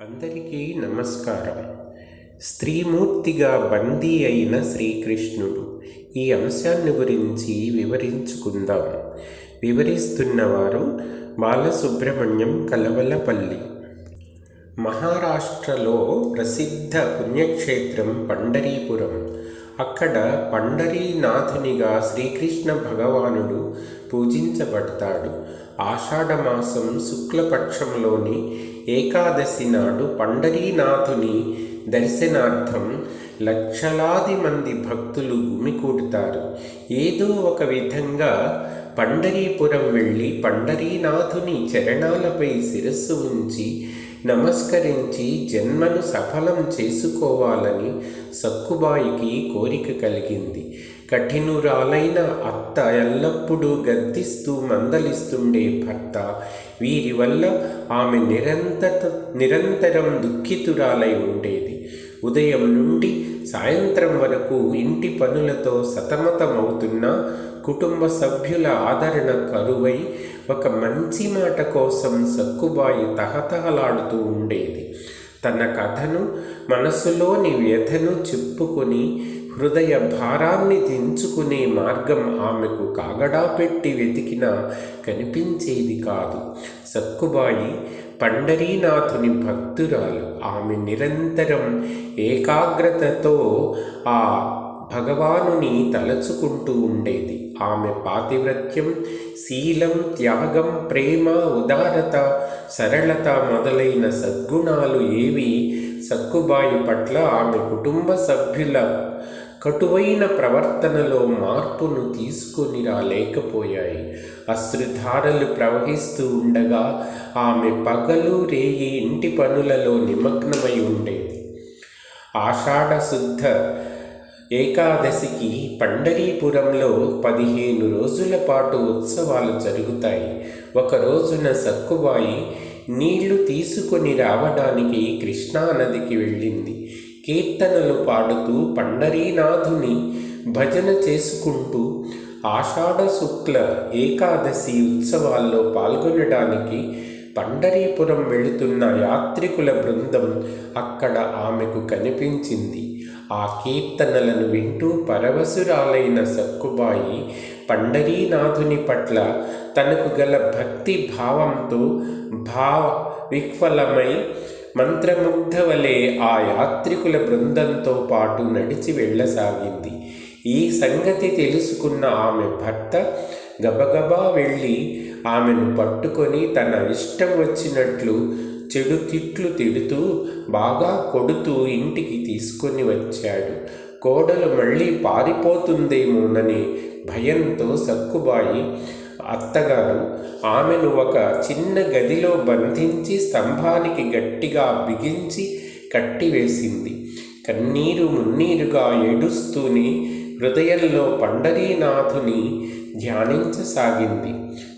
అందరికీ నమస్కారం. స్త్రీమూర్తిగా బందీ అయిన శ్రీకృష్ణుడు ఈ అంశాన్ని గురించి వివరించుకుందాం. వివరిస్తున్నవారు బాలసుబ్రహ్మణ్యం కలవలపల్లి. మహారాష్ట్రలో ప్రసిద్ధ పుణ్యక్షేత్రం పండరీపురం. అక్కడ పండరీనాథునిగా శ్రీకృష్ణ భగవానుడు పూజించబడతాడు. ఆషాఢమాసం శుక్లపక్షంలోని ఏకాదశి నాడు పండరీనాథుని దర్శనార్థం లక్షలాది మంది భక్తులు గుమికూడుతారు. ఏదో ఒక విధంగా పండరీపురం వెళ్ళి పండరీనాథుని చరణాలపై శిరస్సు ఉంచి నమస్కరించి జన్మను సఫలం చేసుకోవాలని సక్కుబాయికి కోరిక కలిగింది. కఠినురాలైన అత్త ఎల్లప్పుడూ గద్దిస్తూ మందలిస్తుండే భర్త వీరి వల్ల ఆమె నిరంతర నిరంతరం దుఃఖితురాలై ఉండేది. ఉదయం నుండి సాయంత్రం వరకు ఇంటి పనులతో సతమతమవుతున్న కుటుంబ సభ్యుల ఆదరణ కరువై ఒక మంచి మాట కోసం సక్కుబాయి తహతహలాడుతూ ఉండేది. తన కథను మనసులోని వ్యధను చెప్పుకొని హృదయ భారాన్ని దించుకునే మార్గం ఆమెకు కాగడా పెట్టి వెతికినా కనిపించేది కాదు. సక్కుబాయి పండరీనాథుని భక్తురాలు. ఆమె నిరంతరం ఏకాగ్రతతో ఆ భగవానుని తలచుకుంటూ ఉండేది. ఆమె పాతివ్రత్యం శీలం త్యాగం ప్రేమ ఉదారత సరళత మొదలైన సద్గుణాలు ఏవి సక్కుబాయి పట్ల ఆమె కుటుంబ సభ్యుల కటువైన ప్రవర్తనలో మార్పును తీసుకొని రాలేకపోయాయి అశ్రుధారలు ప్రవహిస్తూ ఉండగా ఆమె పగలు రేయి ఇంటి పనులలో నిమగ్నమై ఉండేది. ఆషాఢశుద్ధ ఏకాదశికి పండరీపురంలో పదిహేను రోజుల పాటు ఉత్సవాలు జరుగుతాయి. ఒక రోజున సక్కుబాయి నీళ్ళు తీసుకొని రావడానికి కృష్ణానదికి వెళ్ళింది. కీర్తనలు పాడుతూ పండరీనాథుని భజన చేసుకుంటూ ఆషాఢ శుక్ల ఏకాదశి ఉత్సవాల్లో పాల్గొనడానికి పండరీపురం వెళుతున్న యాత్రికుల బృందం అక్కడ ఆమెకు కనిపించింది. ఆ కీర్తనలను వింటూ పరవశురాలైన సక్కుబాయి పండరీనాథుని పట్ల తనకు గల భక్తి భావంతో భావ విఫలమై మంత్రముగ్ధ వలె ఆ యాత్రికుల బృందంతో పాటు నడిచి వెళ్ళసాగింది. ఈ సంగతి తెలుసుకున్న ఆమె భర్త గబగబా వెళ్ళి ఆమెను పట్టుకొని తన ఇష్టం వచ్చినట్లు చెడు తిట్లు తిడుతూ బాగా కొడుతూ ఇంటికి తీసుకొని వచ్చాడు. కోడలు మళ్ళీ పారిపోతుందేమోనని భయంతో సక్కుబాయి అత్తగారు ఆమెను ఒక చిన్న గదిలో బంధించి స్తంభానికి గట్టిగా బిగించి కట్టివేసింది. కన్నీరు మున్నీరుగా ఏడుస్తూనే హృదయంలో పండరీనాథుని ధ్యానించసాగింది.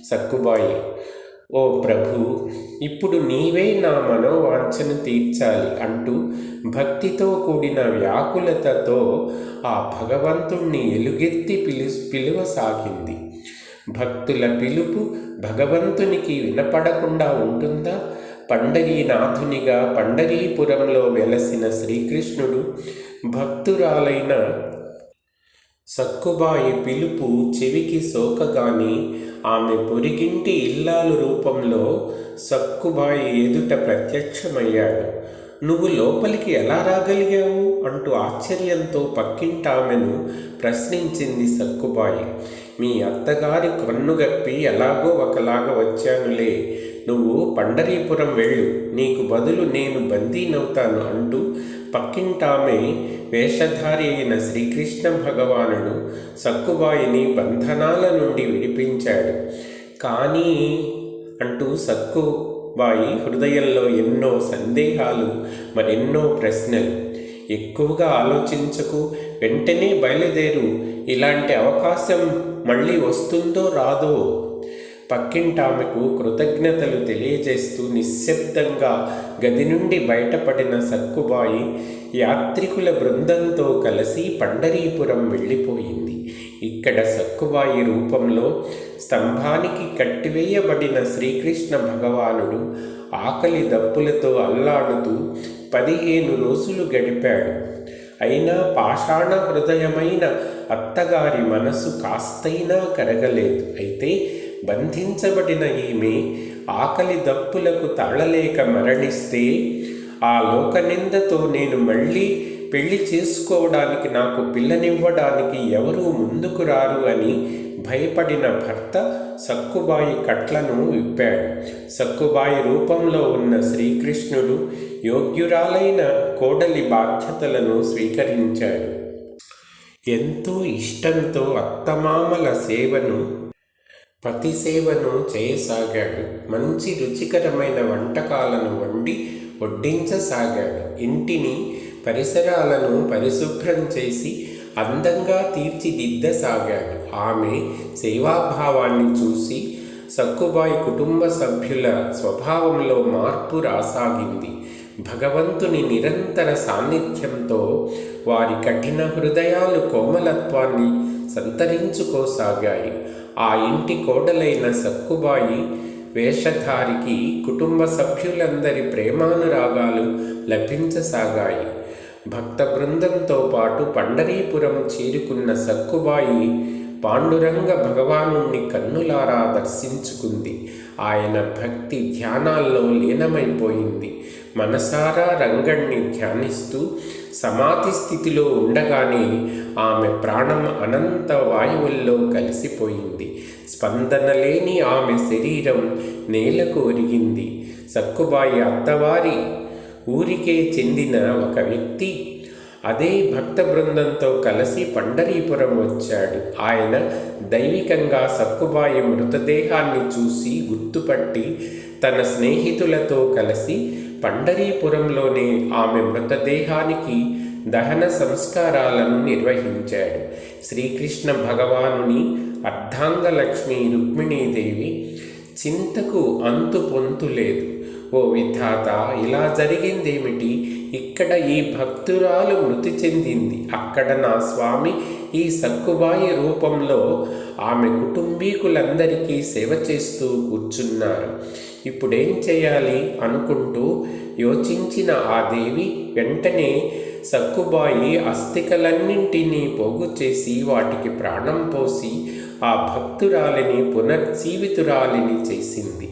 సక్కుబాయి ఓ ప్రభు ఇప్పుడు నీవే నా మనోవాంఛను తీర్చాలి అంటూ భక్తితో కూడిన వ్యాకులతతో ఆ భగవంతుణ్ణి ఎలుగెత్తి పిలు పిలువసాగింది. భక్తుల పిలుపు భగవంతునికి వినపడకుండా ఉంటుందా? పండరీనాథునిగా పండరీపురంలో వెలసిన శ్రీకృష్ణుడు భక్తురాలైన సక్కుబాయి పిలుపు చెవికి సోకగాని ఆమె పొరిగింటి ఇల్లాలు రూపంలో సక్కుబాయి ఎదుట ప్రత్యక్షమయ్యాడు. నువ్వు లోపలికి ఎలా రాగలిగావు? అంటూ ఆశ్చర్యంతో పక్కింటామెను ప్రశ్నించింది సక్కుబాయి. మీ అత్తగారి కన్నుగప్పి ఎలాగో ఒకలాగా వచ్చానులే. నువ్వు పండరీపురం వెళ్ళు. నీకు బదులు నేను బందీనవుతాను అంటూ పక్కింటామె వేషధారి అయిన శ్రీకృష్ణ భగవానుడు సక్కుబాయిని బంధనాల నుండి విడిపించాడు. కానీ అంటూ సక్కుబాయి హృదయంలో ఎన్నో సందేహాలు మరెన్నో ప్రశ్నలు. ఎక్కువగా ఆలోచించకు వెంటనే బయలుదేరు. ఇలాంటి అవకాశం మళ్ళీ వస్తుందో రాదో పక్కింటామెకు కృతజ్ఞతలు తెలియజేస్తూ నిశ్శబ్దంగా గది నుండి బయటపడిన సక్కుబాయి యాత్రికుల బృందంతో కలిసి పండరీపురం వెళ్ళిపోయింది. ఇక్కడ సక్కుబాయి రూపంలో స్తంభానికి కట్టివేయబడిన శ్రీకృష్ణ భగవానుడు ఆకలి దప్పులతో అల్లాడుతూ పదిహేను రోజులు గడిపాడు. అయినా పాషాణ హృదయమైన అత్తగారి మనసు కాస్తైనా కరగలేదు. అయితే బంధించబడిన ఈమె ఆకలి దప్పులకు తాళలేక మరణిస్తే ఆ లోకనిందతో నేను మళ్ళీ పెళ్ళి చేసుకోవడానికి నాకు పిల్లనివ్వడానికి ఎవరూ ముందుకు రారు అని భయపడిన భర్త సక్కుబాయి కట్లను విప్పాడు. సక్కుబాయి రూపంలో ఉన్న శ్రీకృష్ణుడు యోగ్యురాలైన కోడలి బాధ్యతలను స్వీకరించాడు. ఎంతో ఇష్టంతో అత్తమామల సేవను ప్రతి సేవను చేయసాగాడు. మంచి రుచికరమైన వంటకాలను వండి వడ్డించసాగాడు. ఇంటిని పరిసరాలను పరిశుభ్రం చేసి అందంగా తీర్చిదిద్దసాగాడు. ఆమె సేవాభావాన్ని చూసి సక్కుబాయి కుటుంబ సభ్యుల స్వభావంలో మార్పు రాసాగింది. భగవంతుని నిరంతర సాన్నిధ్యంతో వారి కఠిన హృదయాలు కోమలత్వాన్ని సంతరించుకోసాగాయి. ఆ ఇంటి కోడలైన సక్కుబాయి వేషధారికి కుటుంబ సభ్యులందరి ప్రేమానురాగాలు లభించసాగాయి. భక్త బృందంతో పాటు పండరీపురం చేరుకున్న సక్కుబాయి పాండురంగ భగవాను కన్నులారా దర్శించుకుంది. ఆయన భక్తి ధ్యానాల్లో లీనమైపోయింది. మనసారా రంగణ్ణి ధ్యానిస్తూ సమాధి స్థితిలో ఉండగానే ఆమె ప్రాణం అనంత వాయువుల్లో కలిసిపోయింది. స్పందన లేని ఆమె శరీరం నేలకు ఒరిగింది. సక్కుబాయి అత్తవారి ఊరికే చెందిన ఒక వ్యక్తి అదే భక్త బృందంతో కలిసి పండరీపురం వచ్చాడు. ఆయన దైవికంగా సక్కుబాయి మృతదేహాన్ని చూసి గుర్తుపట్టి తన స్నేహితులతో కలిసి పండరీపురంలోనే ఆమె మృతదేహానికి దహన సంస్కారాలను నిర్వహించాడు. శ్రీకృష్ణ భగవానుని అర్ధాంగలక్ష్మి రుక్మిణీదేవి చింతకు అంతు పొంతు లేదు. ఓ విధాత ఇలా జరిగిందేమిటి? ఇక్కడ ఈ భక్తురాలు మృతి చెందింది. అక్కడ నా స్వామి ఈ సక్కుబాయి రూపంలో ఆమె కుటుంబీకులందరికీ సేవ చేస్తూ కూర్చున్నారు. ఇప్పుడేం చేయాలి అనుకుంటూ యోచించిన ఆ దేవి వెంటనే సక్కుబాయి అస్థికలన్నింటినీ పోగు చేసి వాటికి ప్రాణం పోసి ఆ భక్తురాలిని పునర్జీవితురాలిని చేసింది.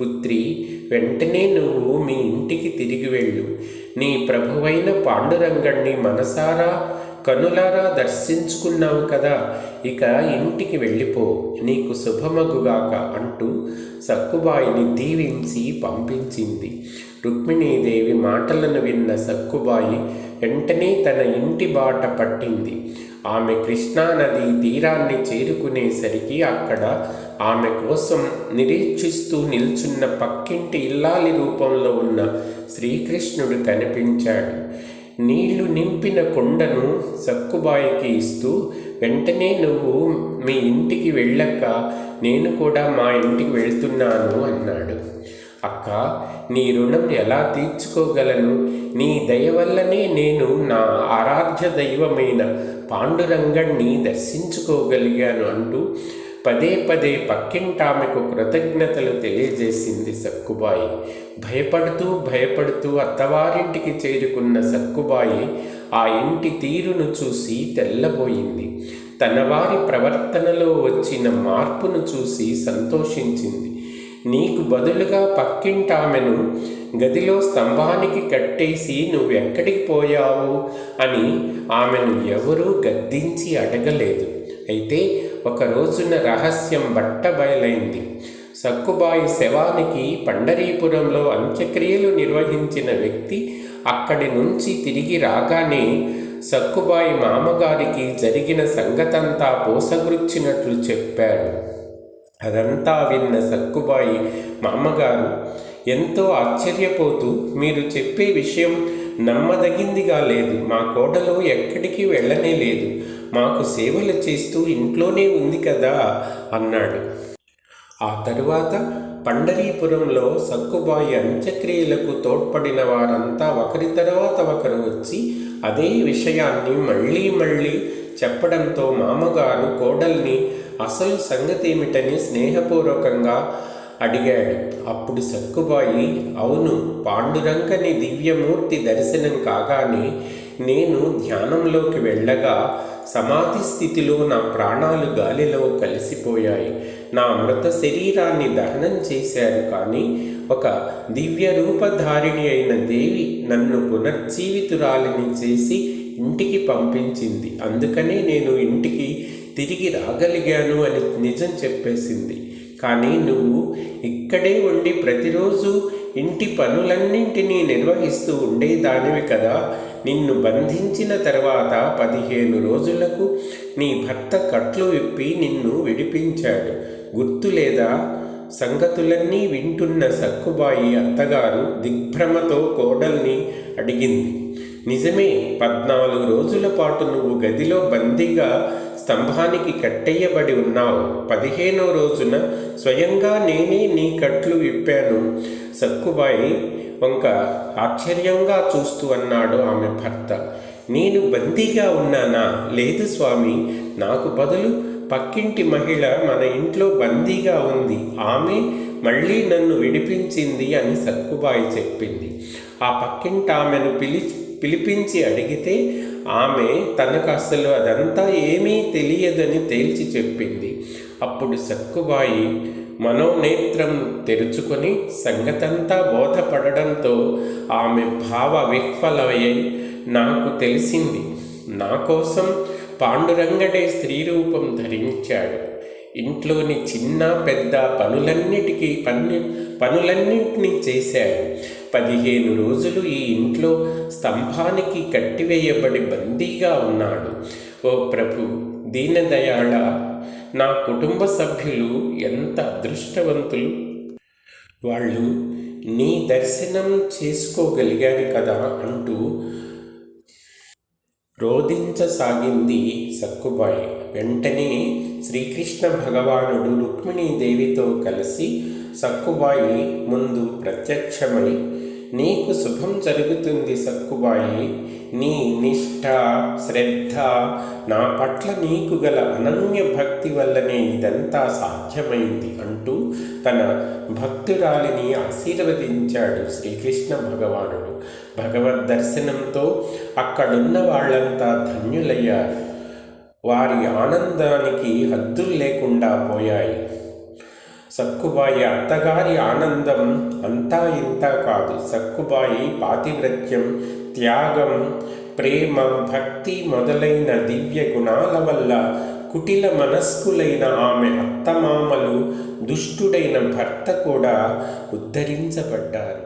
పుత్రి వెంటనే నువ్వు మీ ఇంటికి తిరిగి వెళ్ళు. నీ ప్రభువైన పాండురంగణ్ణి మనసారా కనులారా దర్శించుకున్నావు కదా. ఇక ఇంటికి వెళ్ళిపో. నీకు శుభమగుగాక అంటూ సక్కుబాయిని దీవించి పంపించింది. రుక్మిణీదేవి మాటలను విన్న సక్కుబాయి వెంటనే తన ఇంటి బాట పట్టింది. ఆమె కృష్ణానది తీరాన్ని చేరుకునేసరికి అక్కడ ఆమె కోసం నిరీక్షిస్తూ నిల్చున్న పక్కింటి ఇల్లాలి రూపంలో ఉన్న శ్రీకృష్ణుడు కనిపించాడు. నీళ్ళు నింపిన కొండను సక్కుబాయికి ఇస్తూ వెంటనే నువ్వు మీ ఇంటికి వెళ్ళక్క నేను కూడా మా ఇంటికి వెళ్తున్నాను అన్నాడు. అక్క నీ రుణం ఎలా తీర్చుకోగలను? నీ దయ వల్లనే నేను నా ఆరాధ్య దైవమైన పాండురంగణ్ణి దర్శించుకోగలిగాను అంటూ పదే పదే పక్కింటామెకు కృతజ్ఞతలు తెలియజేసింది సక్కుబాయి. భయపడుతూ భయపడుతూ అత్తవారింటికి చేరుకున్న సక్కుబాయి ఆ ఇంటి తీరును చూసి తెల్లబోయింది. తన వారి ప్రవర్తనలో వచ్చిన మార్పును చూసి సంతోషించింది. నీకు బదులుగా పక్కింటామెను గదిలో స్తంభానికి కట్టేసి నువ్వెక్కడికి పోయావు? అని ఆమెను ఎవరూ గద్దించి అడగలేదు. అయితే ఒక రోజున రహస్యం బట్ట బయలైంది సక్కుబాయి శవానికి పండరీపురంలో అంత్యక్రియలు నిర్వహించిన వ్యక్తి అక్కడి నుంచి తిరిగి రాగానే సక్కుబాయి మామగారికి జరిగిన సంగతంతా పోసగుచ్చినట్లు చెప్పాడు. అదంతా విన్న సక్కుబాయి మామగారు ఎంతో ఆశ్చర్యపోతూ మీరు చెప్పే విషయం నమ్మదగిందిగా లేదు. మా కోడలు ఎక్కడికి వెళ్ళనే లేదు. మాకు సేవలు చేస్తూ ఇంట్లోనే ఉంది కదా అన్నాడు. ఆ తరువాత పండరీపురంలో సక్కుబాయి అంత్యక్రియలకు తోడ్పడిన వారంతా ఒకరి తర్వాత ఒకరు వచ్చి అదే విషయాన్ని మళ్ళీ మళ్ళీ చెప్పడంతో మామగారు కోడల్ని అసలు సంగతి ఏమిటని స్నేహపూర్వకంగా అడిగాడు. అప్పుడు సక్కుబాయి అవును పాండురంగని దివ్యమూర్తి దర్శనం కాగానే నేను ధ్యానంలోకి వెళ్ళగా సమాధి స్థితిలో నా ప్రాణాలు గాలిలో కలిసిపోయాయి. నా మృత శరీరాన్ని దహనం చేశారు కానీ ఒక దివ్య రూపధారిణి అయిన దేవి నన్ను పునర్జీవితురాలిని చేసి ఇంటికి పంపించింది. అందుకనే నేను ఇంటికి తిరిగి రాగలిగాను అని నిజం చెప్పేసింది. కానీ నువ్వు ఇక్కడే ఉండి ప్రతిరోజు ఇంటి పనులన్నింటినీ నిర్వహిస్తూ ఉండేదానివి కదా. నిన్ను బంధించిన తర్వాత పదిహేను రోజులకు నీ భర్త కట్లు విప్పి నిన్ను విడిపించాడు. గుర్తు లేదా? సంగతులన్నీ వింటున్న సక్కుబాయి అత్తగారు దిగ్భ్రమతో కోడల్ని అడిగింది. నిజమే పద్నాలుగు రోజుల పాటు నువ్వు గదిలో బందీగా స్తంభానికి కట్టెయ్యబడి ఉన్నావు. పదిహేనో రోజున స్వయంగా నేనే నీ కట్లు విప్పాను. సక్కుబాయి వంక ఆశ్చర్యంగా చూస్తూ అన్నాడు ఆమె భర్త. నేను బందీగా ఉన్నానా? లేదు స్వామి. నాకు బదులు పక్కింటి మహిళ మన ఇంట్లో బందీగా ఉంది. ఆమె మళ్ళీ నన్ను విడిపించింది అని సక్కుబాయి చెప్పింది. ఆ పక్కింటి ఆమెను పిలి పిలిపించి అడిగితే ఆమె తనకు అసలు అదంతా ఏమీ తెలియదని తేల్చి చెప్పింది. అప్పుడు సక్కుబాయి మనోనేత్రం తెరుచుకొని సంగతంతా బోధపడడంతో ఆమె భావ విహ్వలయ్యై నాకు తెలిసింది. నా కోసం పాండురంగడే స్త్రీ రూపం ధరించాడు. ఇంట్లోని చిన్న పెద్ద పనులన్నిటికీ పన్ను పనులన్నింటినీ చేశాడు. పదిహేను రోజులు ఈ ఇంట్లో స్తంభానికి కట్టివేయబడి బందీగా ఉన్నాడు. ఓ ప్రభు దీనదయాళ నా కుటుంబ సభ్యులు ఎంత అదృష్టవంతులు. వాళ్ళు నీ దర్శనం చేసుకోగలిగారు కదా అంటూ రోధించసాగింది సక్కుబాయి. వెంటనే శ్రీకృష్ణ భగవానుడు రుక్మిణీదేవితో కలిసి సక్కుబాయి ముందు ప్రత్యక్షమై. నీకు శుభం జరుగుతుంది సక్కుబాయి. నీ నిష్ఠ శ్రద్ధ నా పట్ల నీకు గల అనన్య భక్తి వల్లనే ఇదంతా సాధ్యమైంది అంటూ తన భక్తురాలిని ఆశీర్వదించాడు శ్రీకృష్ణ భగవానుడు. భగవద్ దర్శనంతో అక్కడున్న వాళ్ళంతా ధన్యులయ్యారు. వారి ఆనందానికి హద్దులు లేకుండా పోయాయి. సక్కుబాయి అత్తగారి ఆనందం అంతా ఇంత కాదు. సక్కుబాయి పాతివ్రత్యం త్యాగం ప్రేమ భక్తి మొదలైన దివ్య గుణాల వల్ల కుటిల మనస్కులైన ఆమె అత్తమామలు దుష్టుడైన భర్త కూడా ఉద్ధరించబడ్డారు.